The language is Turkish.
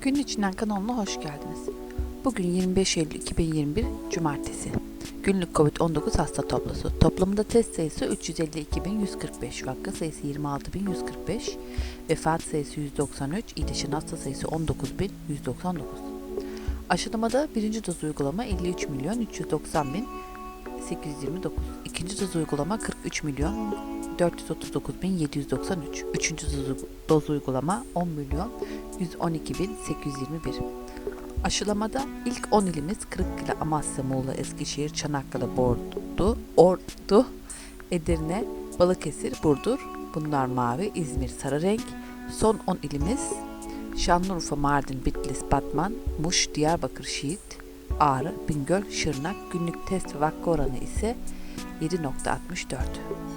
Gün içinden kanalına hoş geldiniz. Bugün 25 Eylül 2021 Cumartesi. Günlük Covid-19 hasta tablosu. Toplamda test sayısı 352.145, vaka sayısı 26.145, vefat sayısı 193, iyileşen hasta sayısı 19.199. Aşılamada birinci doz uygulama 53 milyon 390 bin 829. İkinci doz uygulama 43 milyon 439 bin 793. Üçüncü doz, uygulama 10 milyon 112 bin 821. Aşılamada ilk 10 ilimiz Kırıkkale, Amasya, Muğla, Eskişehir, Çanakkale, Bordu, Ordu, Edirne, Balıkesir, Burdur. Bunlar mavi, İzmir sarı renk. Son 10 ilimiz Şanlıurfa, Mardin, Bitlis, Batman, Muş, Diyarbakır, Şiit, Ağrı, Bingöl, Şırnak. Günlük test ve vaka oranı ise 7.64.